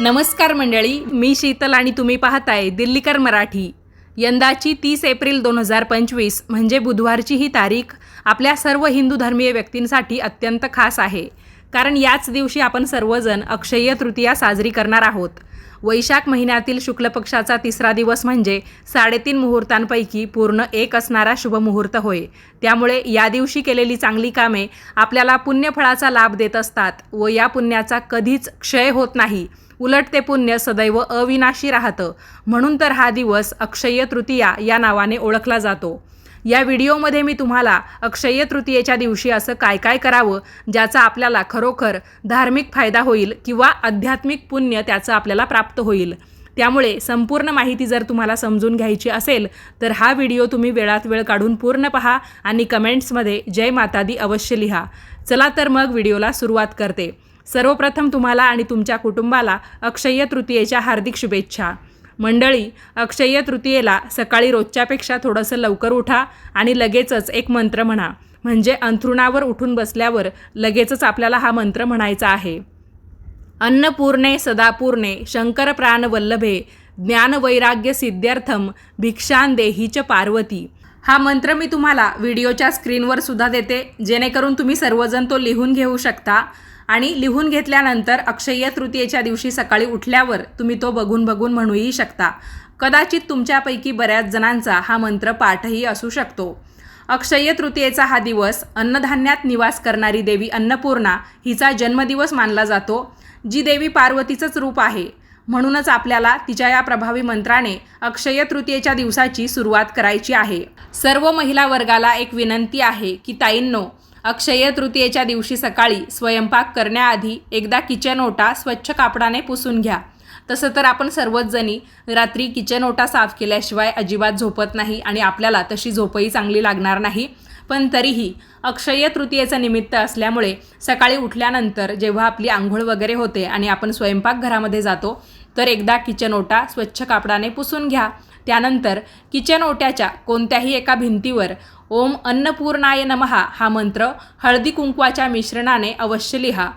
नमस्कार मंडळी मी शीतल आणि तुम्ही पाहताय दिल्लीकर मराठी. यंदाची तीस एप्रिल दोन हजार पंचवीस म्हणजे बुधवारची ही तारीख आपल्या सर्व हिंदू धर्मीय व्यक्तींसाठी अत्यंत खास आहे. कारण याच दिवशी आपण सर्वजण अक्षय्य तृतीया साजरी करणार आहोत. वैशाख महिन्यातील शुक्ल पक्षाचा तिसरा दिवस म्हणजे साडेतीन मुहूर्तांपैकी पूर्ण एक असणारा शुभमुहूर्त होय. त्यामुळे या दिवशी केलेली चांगली कामे आपल्याला पुण्यफळाचा लाभ देत असतात व या पुण्याचा कधीच क्षय होत नाही. उलट ते पुण्य सदैव अविनाशी राहतं. म्हणून तर हा दिवस अक्षय तृतीया या नावाने ओळखला जातो. या व्हिडिओमध्ये मी तुम्हाला अक्षय तृतीयेच्या दिवशी असं काय काय करावं ज्याचा आपल्याला खरोखर धार्मिक फायदा होईल किंवा आध्यात्मिक पुण्य त्याचं आपल्याला प्राप्त होईल. त्यामुळे संपूर्ण माहिती जर तुम्हाला समजून घ्यायची असेल तर हा व्हिडिओ तुम्ही वेळात वेळ काढून पूर्ण पहा आणि कमेंट्समध्ये जय मातादी अवश्य लिहा. चला तर मग व्हिडिओला सुरुवात करते. सर्वप्रथम तुम्हाला आणि तुमच्या कुटुंबाला अक्षय्य तृतीयेच्या हार्दिक शुभेच्छा. मंडळी अक्षय्य तृतीयेला सकाळी रोजच्यापेक्षा थोडंसं लवकर उठा आणि लगेचच एक मंत्र म्हणा. म्हणजे अंथरुणावर उठून बसल्यावर लगेचच आपल्याला हा मंत्र म्हणायचा आहे. अन्नपूर्णे सदापूर्णे शंकर प्राणवल्लभे ज्ञानवैराग्य सिद्ध्यर्थम भिक्षान देहीच पार्वती. हा मंत्र मी तुम्हाला व्हिडिओच्या स्क्रीनवर सुद्धा देते जेणेकरून तुम्ही सर्वजण तो लिहून घेऊ शकता. आणि लिहून घेतल्यानंतर अक्षय्य तृतीयेच्या दिवशी सकाळी उठल्यावर तुम्ही तो बघून बघून म्हणूही शकता. कदाचित तुमच्यापैकी बऱ्याच जणांचा हा मंत्र पाठही असू शकतो. अक्षय्य तृतीयेचा हा दिवस अन्नधान्यात निवास करणारी देवी अन्नपूर्णा हिचा जन्मदिवस मानला जातो जी देवी पार्वतीचंच रूप आहे. म्हणूनच आपल्याला तिच्या या प्रभावी मंत्राने अक्षय तृतीयेच्या दिवसाची सुरुवात करायची आहे. सर्व महिला वर्गाला एक विनंती आहे की ताईंनो अक्षय तृतीयेच्या दिवशी सकाळी स्वयंपाक करण्याआधी एकदा किचन ओटा स्वच्छ कापडाने पुसून घ्या. तसं तर आपण सर्वच जणी रात्री किचन ओटा साफ केल्याशिवाय अजिबात झोपत नाही आणि आपल्याला तशी झोपही चांगली लागणार नाही. पण तरीही अक्षय तृतीयेचं निमित्त असल्यामुळे सकाळी उठल्यानंतर जेव्हा आपली आंघोळ वगैरे होते आणि आपण स्वयंपाकघरामध्ये जातो तर एकदा किचन ओटा स्वच्छ कापडाने पुसून घ्या. त्यानंतर किचन ओट्याच्या कोणत्याही एका भिंतीवर ओम अन्नपूर्णाय नमहा हा मंत्र हळदी कुंकवाच्या मिश्रणाने अवश्य लिहा.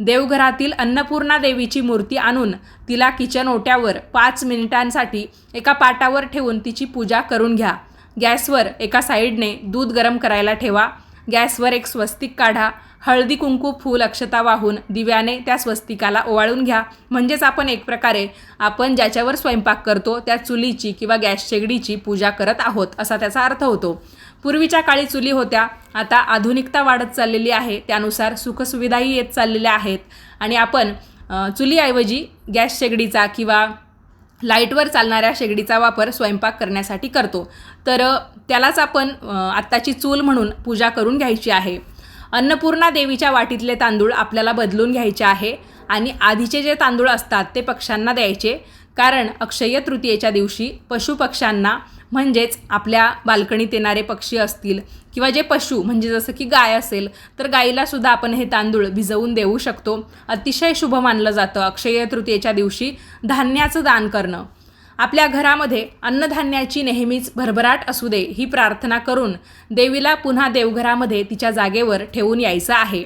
देवघरातील अन्नपूर्णा देवीची मूर्ती आणून तिला किचन ओट्यावर पाच मिनिटांसाठी एका पाटावर ठेवून तिची पूजा करून घ्या. गॅसवर एका साईडने दूध गरम करायला ठेवा. गॅसवर एक स्वस्तिक काढा. हळदी कुंकू फूल अक्षता वाहून दिव्याने त्या स्वस्तिकाला ओवाळून घ्या. म्हणजेच आपण एक प्रकारे आपण ज्याच्यावर स्वयंपाक करतो त्या चुलीची किंवा गॅस शेगडीची पूजा करत आहोत असा त्याचा अर्थ होतो. पूर्वीच्या काळी चुली होत्या. आता आधुनिकता वाढत चाललेली आहे. त्यानुसार सुखसुविधाही येत चाललेल्या आहेत. आणि आपण चुलीऐवजी गॅस शेगडीचा किंवा लाईटवर चालणाऱ्या शेगडीचा वापर स्वयंपाक करण्यासाठी करतो. तर त्यालाच आपण आत्ताची चूल म्हणून पूजा करून घ्यायची आहे. अन्नपूर्णा देवीच्या वाटीतले तांदूळ आपल्याला बदलून घ्यायचे आहे आणि आधीचे जे तांदूळ असतात ते पक्ष्यांना द्यायचे. कारण अक्षय्य तृतीयेच्या दिवशी पशुपक्ष्यांना म्हणजेच आपल्या बाल्कनीत येणारे पक्षी असतील किंवा जे पशु म्हणजे जसं की गाय असेल तर गाईलासुद्धा आपण हे तांदूळ भिजवून देऊ शकतो. अतिशय शुभ मानलं जातं अक्षय तृतीयेच्या दिवशी धान्याचं दान करणं. आपल्या घरामध्ये अन्नधान्याची नेहमीच भरभराट असू दे ही प्रार्थना करून देवीला पुन्हा देवघरामध्ये तिच्या जागेवर ठेवून यायचं आहे.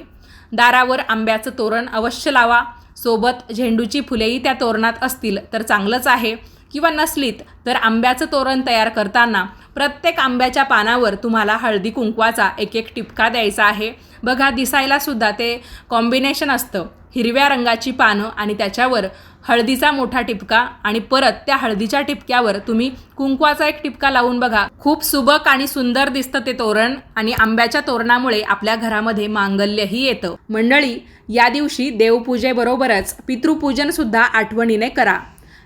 दारावर आंब्याचं तोरण अवश्य लावा. सोबत झेंडूची फुलेही त्या तोरणात असतील तर चांगलंच आहे. किंवा नसलीत तर आंब्याचं तोरण तयार करताना प्रत्येक आंब्याच्या पानावर तुम्हाला हळदी कुंकवाचा एक एक टिपका द्यायचा आहे. बघा दिसायला सुद्धा ते कॉम्बिनेशन असतं. हिरव्या रंगाची पानं आणि त्याच्यावर हळदीचा मोठा टिपका आणि परत त्या हळदीच्या टिपक्यावर तुम्ही कुंकवाचा एक टिपका लावून बघा. खूप सुबक आणि सुंदर दिसतं ते तोरण आणि आंब्याच्या तोरणामुळे आपल्या घरामध्ये मांगल्यही येतं. मंडळी या दिवशी देवपूजेबरोबरच पितृपूजन सुद्धा आठवणीने करा.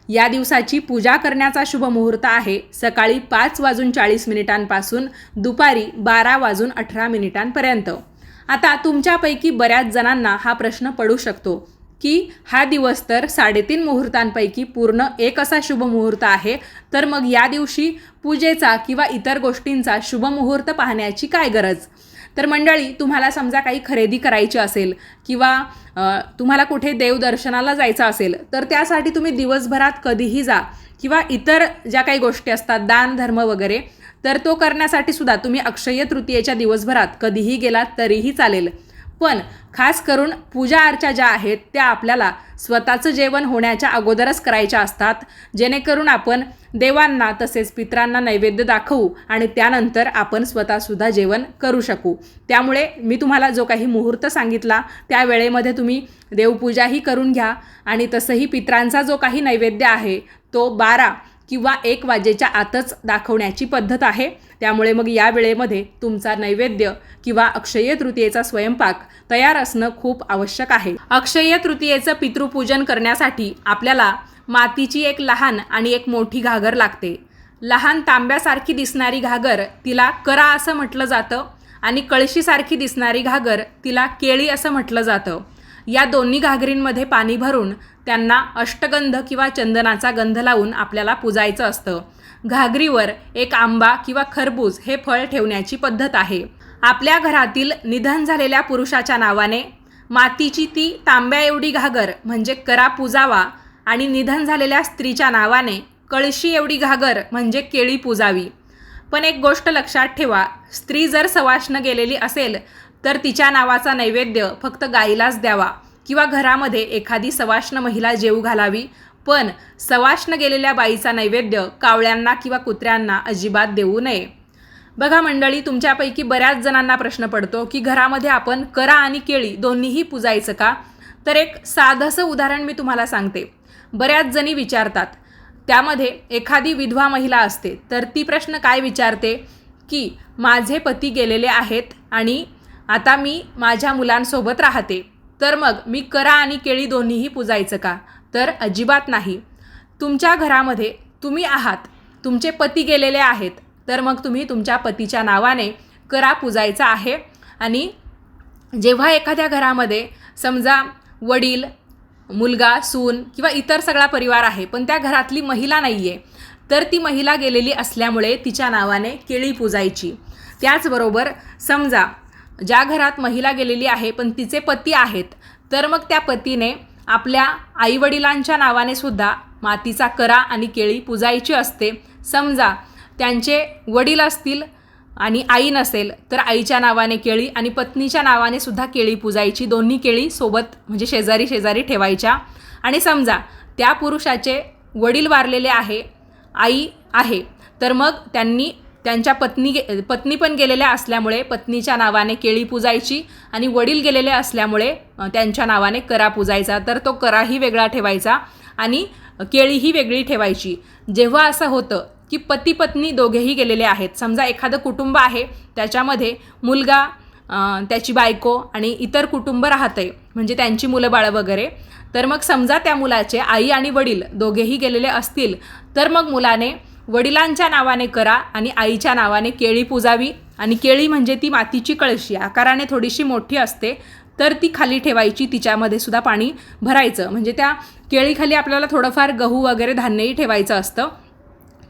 या दिवसाची पूजा करण्याचा शुभ मुहूर्त आहे. सकाळी पाच वाजून चाळीस मिनिटांपासून दुपारी बारा वाजून अठरा मिनिटांपर्यंत. आता तुमच्यापैकी बऱ्याच जणांना हा प्रश्न पडू शकतो की हा दिवस तर साडेतीन मुहूर्तांपैकी पूर्ण एक असा शुभ मुहूर्त आहे तर मग या दिवशी पूजेचा किंवा इतर गोष्टींचा शुभ मुहूर्त पाहण्याची काय गरज? तर मंडळी तुम्हाला समजा काही खरेदी करायची असेल किंवा तुम्हाला कुठे देवदर्शनाला जायचं असेल तर त्यासाठी तुम्ही दिवसभरात कधीही जा किंवा इतर ज्या काही गोष्टी असतात दान धर्म वगैरे तर तो करण्यासाठी सुद्धा तुम्ही अक्षय तृतीयेच्या दिवसभरात कधीही गेलात तरीही चालेल. पण खास करून पूजा अर्चा ज्या आहेत त्या आपल्याला स्वतःचं जेवण होण्याच्या अगोदरच करायच्या असतात. जेणेकरून आपण देवांना तसेच पित्रांना नैवेद्य दाखवू आणि त्यानंतर आपण स्वतःसुद्धा जेवण करू शकू. त्यामुळे मी तुम्हाला जो काही मुहूर्त सांगितला त्या वेळेमध्ये तुम्ही देवपूजाही करून घ्या आणि तसंही पित्रांचा जो काही नैवेद्य आहे तो बारा किंवा एक वाजेच्या आतच दाखवण्याची पद्धत आहे. त्यामुळे मग या वेळेमध्ये तुमचा नैवेद्य किंवा अक्षय तृतीयेचा स्वयंपाक तयार असणं खूप आवश्यक आहे. अक्षय तृतीयेचं पितृपूजन करण्यासाठी आपल्याला मातीची एक लहान आणि एक मोठी घागर लागते. लहान तांब्यासारखी दिसणारी घागर तिला करा असं म्हटलं जातं आणि कळशीसारखी दिसणारी घागर तिला केळी असं म्हटलं जातं. या दोन्ही घागरींमध्ये पाणी भरून त्यांना अष्टगंध किंवा चंदनाचा गंध लावून आपल्याला पुजायचं असतं. घागरीवर एक आंबा किंवा खरबूज हे फळ ठेवण्याची पद्धत आहे. आपल्या घरातील निधन झालेल्या पुरुषाच्या नावाने मातीची ती तांब्या एवढी घागर म्हणजे करा पुजावा आणि निधन झालेल्या स्त्रीच्या नावाने कळशी एवढी घागर म्हणजे केळी पुजावी. पण एक गोष्ट लक्षात ठेवा स्त्री जर सवाष्ण गेलेली असेल तर तिच्या नावाचा नैवेद्य फक्त गाईलाच द्यावा किंवा घरामध्ये एखादी सवाष्ण महिला जेऊ घालावी पण सवाष्ण गेलेल्या बाईचा नैवेद्य कावळ्यांना किंवा कुत्र्यांना अजिबात देऊ नये. बघा मंडळी तुमच्यापैकी बऱ्याच जणांना प्रश्न पडतो की घरामध्ये आपण करा आणि केळी दोन्हीही पुजायचं का? तर एक साधंसं उदाहरण मी तुम्हाला सांगते. बऱ्याच जणी विचारतात त्यामध्ये एखादी विधवा महिला असते तर ती प्रश्न काय विचारते? की माझे पती गेलेले आहेत आणि आता मी माझ्या मुलांसोबत राहते तर मग मी करा आणि केळी दोन्हीही पुजायचं का? तर अजिबात नाही. तुमच्या घरामध्ये तुम्ही आहात तुमचे पती गेलेले आहेत तर मग तुम्ही तुमच्या पतीच्या नावाने करा पुजायचा आहे. आणि जेव्हा एखाद्या घरामध्ये समजा वडील मुलगा सून किंवा इतर सगळा परिवार आहे पण त्या घरातली महिला नाही आहे तर ती महिला गेलेली असल्यामुळे तिच्या नावाने केळी पुजायची. त्याचबरोबर समजा ज्या घरात महिला गेलेली आहे पण तिचे पती आहेत तर मग त्या पतीने आपल्या आईवडिलांच्या नावाने सुद्धा मातीचा करा आणि केळी पुजायची असते. समजा त्यांचे वडील असतील आणि आई नसेल तर आईच्या नावाने केळी आणि पत्नीच्या नावाने सुद्धा केळी पुजायची. दोन्ही केळी सोबत म्हणजे शेजारी शेजारी ठेवायच्या. आणि समजा त्या पुरुषाचे वडील वारलेले आहे आई आहे तर मग त्यांनी त्यांच्या पत्नी गे पत्नी पण गेलेल्या असल्यामुळे पत्नीच्या नावाने केळी पुजायची आणि वडील गेलेले असल्यामुळे त्यांच्या नावाने करा पुजायचा. तर तो कराही वेगळा ठेवायचा आणि केळीही वेगळी ठेवायची. जेव्हा असं होतं की पती पत्नी दोघेही गेलेले आहेत समजा एखादं कुटुंब आहे त्याच्यामध्ये मुलगा त्याची बायको आणि इतर कुटुंब राहतंय म्हणजे त्यांची मुलं बाळं वगैरे तर मग समजा त्या मुलाचे आई आणि वडील दोघेही गेलेले असतील तर मग मुलाने वडिलांच्या नावाने करा आणि आईच्या नावाने केळी पुजावी. आणि केळी म्हणजे ती मातीची कळशी. आकाराने थोडीशी मोठी असते तर ती खाली ठेवायची. तिच्यामध्ये सुद्धा पाणी भरायचं. म्हणजे त्या केळीखाली आपल्याला थोडंफार गहू वगैरे धान्यही ठेवायचं असतं.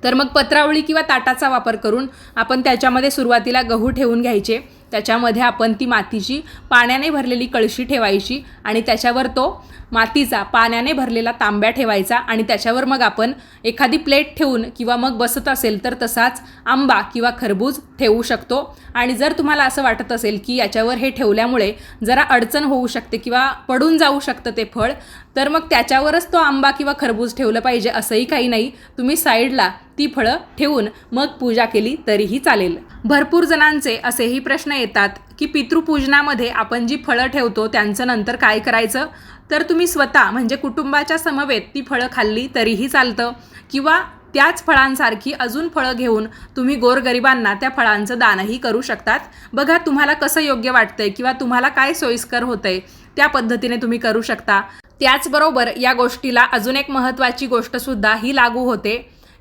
तर मग पत्रावळी किंवा ताटाचा वापर करून आपण त्याच्यामध्ये सुरुवातीला गहू ठेवून घ्यायचे. त्याच्यामध्ये आपण ती मातीची पाण्याने भरलेली कळशी ठेवायची आणि त्याच्यावर तो मातीचा पाण्याने भरलेला तांब्या ठेवायचा आणि त्याच्यावर मग आपण एखादी प्लेट ठेवून किंवा मग बसत असेल तर तसाच आंबा किंवा खरबूज ठेवू शकतो. आणि जर तुम्हाला असं वाटत असेल की याच्यावर हे ठेवल्यामुळे जरा अडचण होऊ शकते किंवा पडून जाऊ शकतं ते फळ तर मग त्याच्यावरच तो आंबा किंवा खरबूज ठेवलं पाहिजे असंही काही नाही. तुम्ही साईडला ती फळं ठेवून मग पूजा केली तरीही चालेल. भरपूर जणांचे असेही प्रश्न येतात की पितृपूजनामध्ये आपण जी फळं ठेवतो त्यांचं नंतर काय करायचं? तर तुम्ही स्वतः म्हणजे कुटुंबाच्या समवेत ती फळं खाल्ली तरीही चालतं? किंवा त्याच फळांसारखी अजून फळं घेऊन तुम्ही गोरगरिबांना त्या फळांचं दानही करू शकतात? बघा तुम्हाला कसं योग्य वाटतंय किंवा तुम्हाला काय सोयीस्कर होतंय त्या पद्धतीने तुम्ही करू शकता. त्याचबरोबर या गोष्टीला अजून एक महत्त्वाची गोष्टसुद्धा ही लागू होते.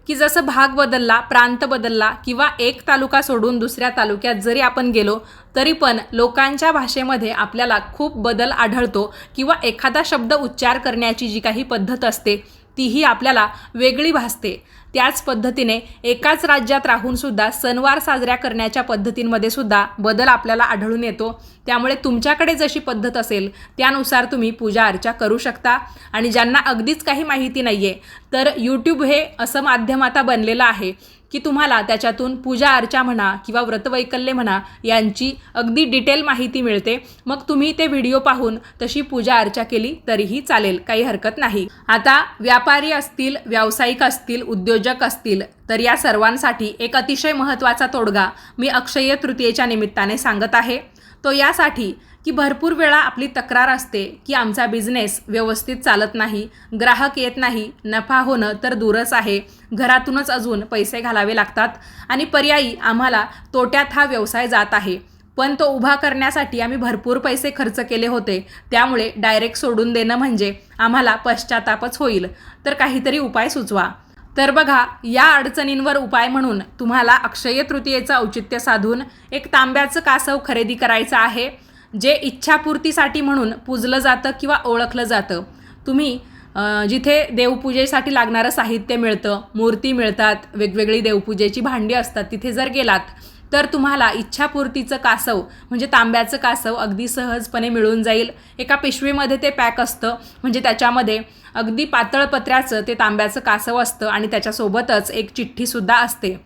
की जसं भाग बदलला प्रांत बदलला किंवा एक तालुका सोडून दुसऱ्या तालुक्यात जरी आपण गेलो तरी पण लोकांच्या भाषेमध्ये आपल्याला खूप बदल आढळतो किंवा एखादा शब्द उच्चार करण्याची जी काही पद्धत असते तीही आपल्याला वेगळी भासते. त्याच पद्धतीने एकाच राज्यात राहूनसुद्धा सणवार साजऱ्या करण्याच्या पद्धतींमध्ये सुद्धा बदल आपल्याला आढळून येतो. त्यामुळे तुमच्याकडे जशी पद्धत असेल त्यानुसार तुम्ही पूजा अर्चा करू शकता. आणि ज्यांना अगदीच काही माहिती नाही आहे तर यूट्यूब हे असं माध्यम आता बनलेलं आहे की तुम्हाला त्याच्यातून पूजा अर्चा म्हणा किंवा व्रतवैकल्य म्हणा यांची अगदी डिटेल माहिती मिळते. मग तुम्ही ते व्हिडिओ पाहून तशी पूजा अर्चा केली तरीही चालेल काही हरकत नाही. आता व्यापारी असतील व्यावसायिक असतील उद्योजक असतील तर या सर्वांसाठी एक अतिशय महत्त्वाचा तोडगा मी अक्षय्य तृतीयेच्या निमित्ताने सांगत आहे. तो यासाठी की भरपूर वेळा आपली तक्रार असते की आमचा बिझनेस व्यवस्थित चालत नाही ग्राहक येत नाही नफा होणं तर दूरच आहे घरातूनच अजून पैसे घालावे लागतात आणि पर्यायी आम्हाला तोट्यात हा व्यवसाय जात आहे. पण तो उभा करण्यासाठी आम्ही भरपूर पैसे खर्च केले होते त्यामुळे डायरेक्ट सोडून देणं म्हणजे आम्हाला पश्चातापच होईल. तर काहीतरी उपाय सुचवा. तर बघा या अडचणींवर उपाय म्हणून तुम्हाला अक्षय तृतीयेचं औचित्य साधून एक तांब्याचं कासव खरेदी करायचं आहे जे इच्छापूर्तीसाठी म्हणून पूजलं जातं किंवा ओळखलं जातं. तुम्ही जिथे देवपूजेसाठी लागणारं साहित्य मिळतं मूर्ती मिळतात वेगवेगळी देवपूजेची भांडी असतात तिथे जर गेलात तर तुम्हाला इच्छापूर्तीचं कासव म्हणजे तांब्याचं कासव अगदी सहजपणे मिळून जाईल. एका पिशवीमध्ये ते पॅक असतं म्हणजे त्याच्यामध्ये अगदी पातळ पत्र्याचं ते तांब्याचं कासव असतं आणि त्याच्यासोबतच एक चिठ्ठीसुद्धा असते.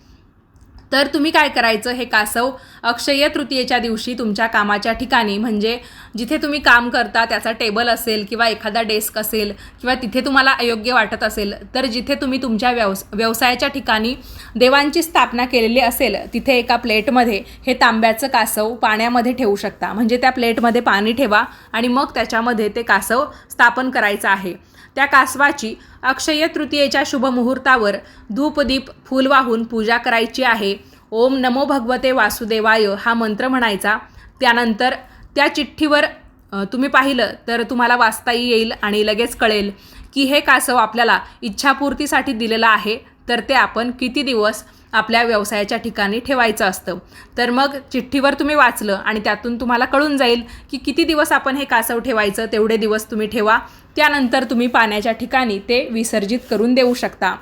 तर तुम्ही काय करायचं हे कासव अक्षय तृतीयेच्या दिवशी तुमच्या कामाच्या ठिकाणी म्हणजे जिथे तुम्ही काम करता त्याचा टेबल असेल किंवा एखादा डेस्क असेल किंवा तिथे तुम्हाला अयोग्य वाटत असेल तर जिथे तुम्ही तुमच्या व्यवस व्यवसायाच्या ठिकाणी देवांची स्थापना केलेली असेल तिथे एका प्लेटमध्ये हे तांब्याचं कासव पाण्यामध्ये ठेवू शकता. म्हणजे त्या प्लेटमध्ये पाणी ठेवा आणि मग त्याच्यामध्ये ते कासव स्थापन करायचं आहे. त्या कासवाची अक्षय तृतीयेच्या शुभमुहूर्तावर धूपदीप फूल वाहून पूजा करायची आहे. ओम नमो भगवते वासुदेवाय हा मंत्र म्हणायचा. त्यानंतर त्या चिठ्ठीवर तुम्ही पाहिलं तर तुम्हाला वाचता येईल आणि लगेच कळेल की हे कासव आपल्याला इच्छापूर्तीसाठी दिलेलं आहे. तर ते आपण किती दिवस आपल्या व्यवसायाच्या ठिकाणी ठेवायचं असतं. तर मग चिठ्ठीवर तुम्ही वाचलं आणि त्यातून तुम्हाला कळून जाईल की किती दिवस आपण हे कासव ठेवायचं तेवढे दिवस तुम्ही ठेवा. त्यानंतर तुम्ही पाण्याच्या ठिकाणी ते विसर्जित करून देऊ शकता.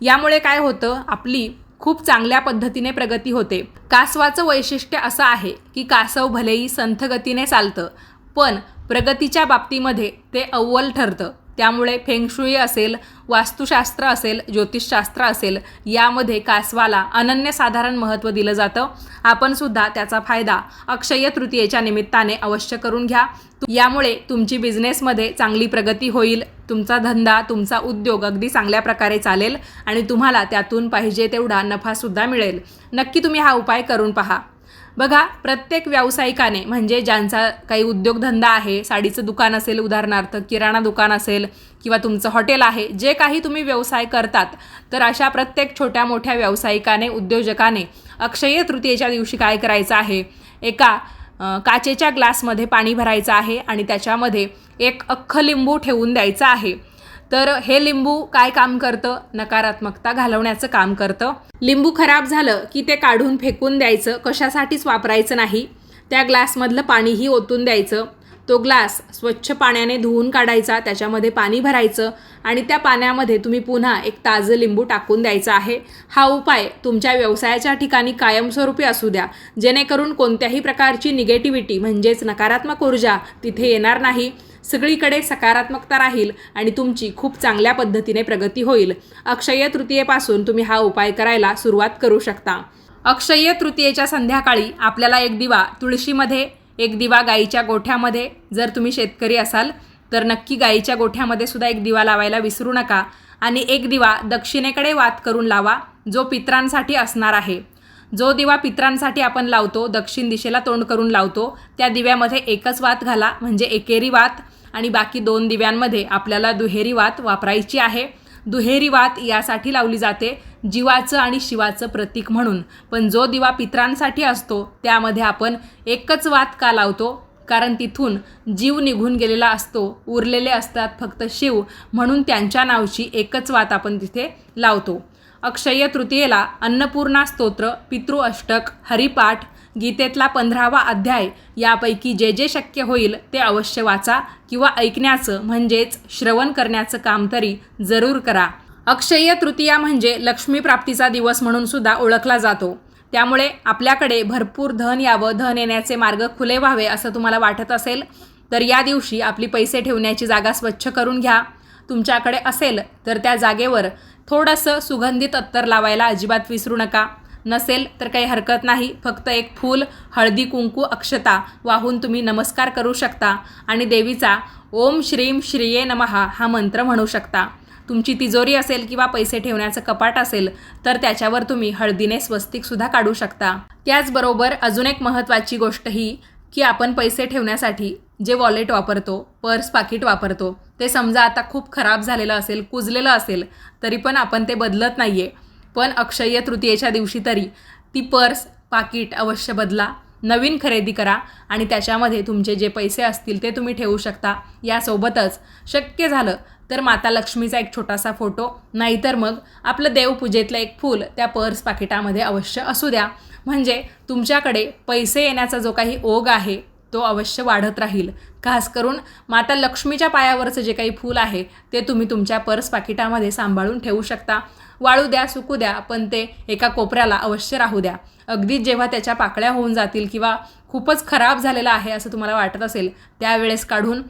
यामुळे काय होतं आपली खूप चांगल्या पद्धतीने प्रगती होते. कासवाचं वैशिष्ट्य असं आहे की कासव भलेही संथगतीने चालतं पण प्रगतीच्या बाबतीमध्ये ते अव्वल ठरतं. त्यामुळे फेंगशुई असेल वास्तुशास्त्र असेल ज्योतिषशास्त्र असेल यामध्ये कासवाला अनन्यसाधारण महत्त्व दिलं जातं. आपण सुद्धा त्याचा फायदा अक्षय तृतीयेच्या निमित्ताने अवश्य करून घ्या. यामुळे तुमची बिझनेसमध्ये चांगली प्रगती होईल. तुमचा धंदा तुमचा उद्योग अगदी चांगल्या प्रकारे चालेल आणि तुम्हाला त्यातून पाहिजे तेवढा नफासुद्धा मिळेल. नक्की तुम्ही हा उपाय करून पहा. बघा प्रत्येक व्यावसायिकाने म्हणजे ज्यांचा काही उद्योगधंदा आहे साडीचं दुकान असेल उदाहरणार्थ किराणा दुकान असेल किंवा तुमचं हॉटेल आहे जे काही तुम्ही व्यवसाय करतात तर अशा प्रत्येक छोट्या मोठ्या व्यावसायिकाने उद्योजकाने अक्षय तृतीयेच्या दिवशी काय करायचं आहे? एका काचेच्या ग्लासमध्ये पाणी भरायचं आहे आणि त्याच्यामध्ये एक अख्ख लिंबू ठेवून द्यायचं आहे. तर हे लिंबू काय काम करतं? नकारात्मकता घालवण्याचं काम करतं. लिंबू खराब झालं की ते काढून फेकून द्यायचं. कशासाठीच वापरायचं नाही. त्या ग्लासमधलं पाणीही ओतून द्यायचं. तो ग्लास स्वच्छ पाण्याने धुवून काढायचा त्याच्यामध्ये पाणी भरायचं आणि त्या पाण्यामध्ये तुम्ही पुन्हा एक ताजं लिंबू टाकून द्यायचा आहे. हा उपाय तुमच्या व्यवसायाच्या ठिकाणी कायमस्वरूपी असू द्या. जेणेकरून कोणत्याही प्रकारची निगेटिव्हिटी म्हणजेच नकारात्मक ऊर्जा तिथे येणार नाही. सगळीकडे सकारात्मकता राहील आणि तुमची खूप चांगल्या पद्धतीने प्रगती होईल. अक्षय तृतीयेपासून तुम्ही हा उपाय करायला सुरुवात करू शकता. अक्षय तृतीयेच्या संध्याकाळी आपल्याला एक दिवा तुळशीमध्ये एक दिवा गाईच्या गोठ्यामध्ये जर तुम्ही शेतकरी असाल तर नक्की गाईच्या गोठ्यामध्ये सुद्धा एक दिवा लावायला विसरू नका. आणि एक दिवा दक्षिणेकडे वात करून लावा जो पित्रांसाठी असणार आहे. जो दिवा पित्रांसाठी आपण लावतो दक्षिण दिशेला तोंड करून लावतो त्या दिव्यामध्ये एकच वात घाला म्हणजे एकेरी वात. आणि बाकी दोन दिव्यांमध्ये आपल्याला दुहेरी वात वापरायची आहे. दुहेरी वात यासाठी लावली जाते जीवाचं आणि शिवाचं प्रतीक म्हणून. पण जो दिवा पित्रांसाठी असतो त्यामध्ये आपण एकच वात का लावतो? कारण तिथून जीव निघून गेलेला असतो उरलेले असतात फक्त शिव. म्हणून त्यांच्या नावची एकच वात आपण तिथे लावतो. अक्षय तृतीयेला अन्नपूर्णा स्तोत्र पितृ अष्टक हरिपाठ गीतेतला पंधरावा अध्याय यापैकी जे जे शक्य होईल ते अवश्य वाचा किंवा ऐकण्याचं म्हणजेच श्रवण करण्याचं काम तरी जरूर करा. अक्षय तृतीया म्हणजे लक्ष्मी प्राप्तीचा दिवस म्हणून सुद्धा ओळखला जातो. त्यामुळे आपल्याकडे भरपूर धन यावं धन येण्याचे मार्ग खुले व्हावे असं तुम्हाला वाटत असेल तर या दिवशी आपली पैसे ठेवण्याची जागा स्वच्छ करून घ्या. तुमच्याकडे असेल तर त्या जागेवर थोडंसं सुगंधित अत्तर लावायला अजिबात विसरू नका. नसेल तर काही हरकत नाही. फक्त एक फूल हळदी कुंकू अक्षता वाहून तुम्ही नमस्कार करू शकता आणि देवीचा ओम श्रीम श्रीये नमहा हा मंत्र म्हणू शकता. तुमची तिजोरी असेल किंवा पैसे ठेवण्याचं कपाट असेल तर त्याच्यावर तुम्ही हळदीने स्वस्तिकसुद्धा काढू शकता. त्याचबरोबर अजून एक महत्त्वाची गोष्ट ही की आपण पैसे ठेवण्यासाठी जे वॉलेट वापरतो पर्स पाकिट वापरतो ते समजा आता खूप खराब झालेलं असेल कुजलेलं असेल तरी पण आपण ते बदलत नाही आहे पण अक्षय्य तृतीयेच्या दिवशी तरी ती पर्स पाकिट अवश्य बदला नवीन खरेदी करा आणि त्याच्यामध्ये तुमचे जे पैसे असतील ते तुम्ही ठेवू शकता. यासोबतच शक्य झालं तर माता लक्ष्मीचा एक छोटासा फोटो नाहीतर मग आपलं देवपूजेतलं एक फूल त्या पर्स पाकिटामध्ये अवश्य असू द्या. म्हणजे तुमच्याकडे पैसे येण्याचा जो काही ओघ आहे तो अवश्य वाढत राहील. खास करून माता लक्ष्मीच्या पायावरचं जे काही फूल आहे ते तुम्ही तुमच्या पर्स पाकिटामध्ये सांभाळून ठेवू शकता. वाळू द्या सुकू द्या पण ते एका कोपऱ्याला अवश्य राहू द्या. अगदीच जेव्हा त्याच्या पाकळ्या होऊन जातील किंवा खूपच खराब झालेला आहे असं तुम्हाला वाटत असेल त्यावेळेस काढून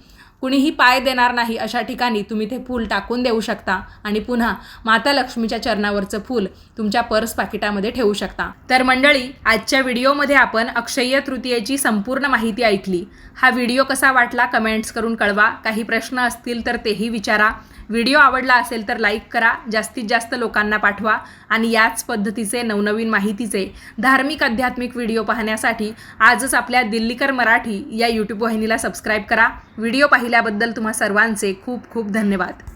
कुणीही पाय देणार नाही अशा ठिकाणी तुम्ही ते फूल टाकून देऊ शकता आणि पुन्हा माता लक्ष्मीच्या चरणावरचं फूल तुमच्या पर्स पाकिटामध्ये ठेवू शकता. तर मंडळी आजच्या व्हिडिओमध्ये आपण अक्षय्य तृतीयेची संपूर्ण माहिती ऐकली. हा व्हिडिओ कसा वाटला कमेंट्स करून कळवा. काही प्रश्न असतील तर तेही विचारा. व्हिडिओ आवडला असेल तर लाईक करा जास्तीत जास्त लोकांना पाठवा आणि याच पद्धतीचे नवनवीन माहितीचे धार्मिक आध्यात्मिक व्हिडिओ पाहण्यासाठी आजच आपल्या दिल्लीकर मराठी या यूट्यूब वाहिनीला सबस्क्राईब करा. व्हिडिओ पाहिल्याबद्दल तुम्हा सर्वांचे खूप खूप धन्यवाद.